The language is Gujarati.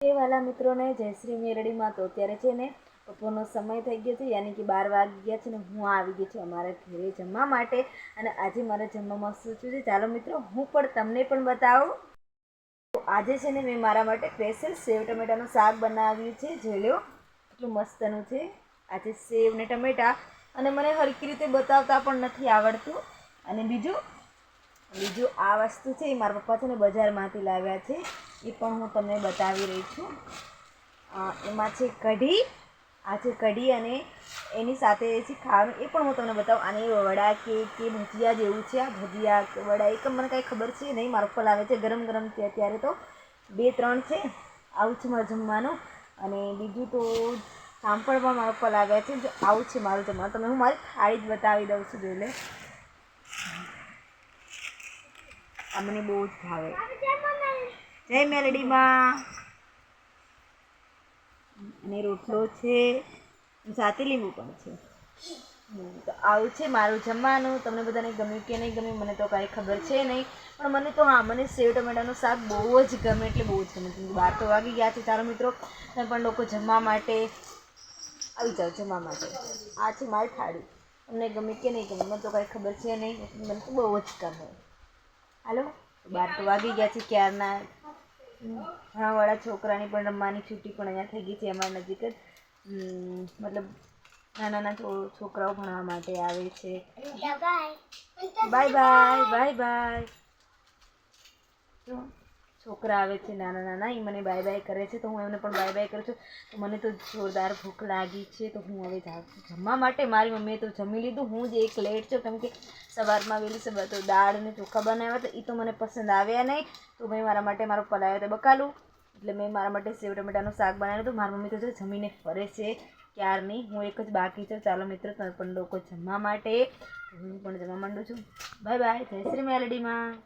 એ વાલા મિત્રોને જય શ્રી મેરડીમાં તો અત્યારે છે ને બપોરનો સમય થઈ ગયો છે, યાની કે બાર વાગી ગયા છે ને હું આવી ગઈ છું અમારા ઘરે જમવા માટે. અને આજે મારે જમવામાં શું છે. ચાલો મિત્રો, હું પણ તમને પણ બતાવું. તો આજે છે ને મેં મારા માટે સ્પેશિયલ સેવ ટમેટાનું શાક બનાવ્યું છે. જોઈ લો કેટલું મસ્તનું છે. આજે સેવ ને ટમેટા. અને મને હરકી રીતે બતાવતા પણ નથી આવડતું. અને બીજું બીજું આ વસ્તુ છે એ મારા પપ્પા છે ને બજારમાંથી લાવ્યા છે. એ પણ હું તમને બતાવી રહી છું. એમાં છે કઢી. આ છે કઢી અને એની સાથે છે ખાવાનું, એ પણ હું તમને બતાવું. આને વડા કે કે ભજીયા જેવું છે. આ ભજીયા કે વડા, એ મને કાંઈ ખબર છે નહીં. મારો ફલ આવે છે ગરમ ગરમ છે અત્યારે તો બે ત્રણ છે. આવું છે મારું જમવાનું. અને બીજું તો સાંપળ પણ મારો ફલ આવ્યા છે. જો આવું છે મારું જમવાનું. તમને હું મારી થાળી જ બતાવી દઉં છું જોઈ લે. આ મને બહુ જ ભાવે. જય મેલડીમાં. અને રોટલો છે. સાથે લીંબુ પણ છે. તો આવું છે મારું જમવાનું. તમને બધાને ગમ્યું કે નહીં ગમ્યું, મને તો કાંઈ ખબર છે નહીં. પણ મને તો હા, મને સેવ ટમેટાનું શાક બહુ જ ગમે, એટલે બહુ જ ગમે. બાર તો વાગી ગયા છે ચાલો મિત્રો. તમે પણ લોકો જમવા માટે આવી જાઓ, જમવા માટે. આ છે મારી થાળી. તમને ગમે કે નહીં ગમે, મને તો કાંઈ ખબર છે નહીં મને તો બહુ જ ગમે. હાલો? બાર તો વાગી ગયા છે, ક્યારના ભણવાવાળા છોકરાની પણ રમવાની છૂટી પણ અહીંયા થઈ ગઈ છે. અમારા નજીક જ મતલબ નાના નાના છો- છોકરાઓ ભણવા માટે આવે છે. બાય બાય બાય બાય છોકરા આવે છે, નાના નાના એ મને બાય બાય કરે છે, તો હું એમને પણ બાય બાય કરું છું. તો મને તો જોરદાર ભૂખ લાગી છે, તો હું હવે જાઉં છું જમવા માટે. મારી મમ્મીએ તો જમી લીધું, હું જ એક લેટ છું, કેમ કે સવારમાં વહેલી સવાર તો દાળ અને ચોખા બનાવ્યા હતા એ તો મને પસંદ આવ્યા નહીં. તો મેં મારા માટે મારો પલાવ્યો તો બકાલું. એટલે મેં મારા માટે સેવ ટમેટાનું શાક બનાવ્યું હતું. મારી મમ્મી તો જો જમીને ફરે છે ક્યારની હું એક જ બાકી છું. ચાલો મિત્રો તમે પણ લોકો જમવા માટે. હું પણ જમવા માંડું છું. બાય બાય જય શ્રી મેલડીમાં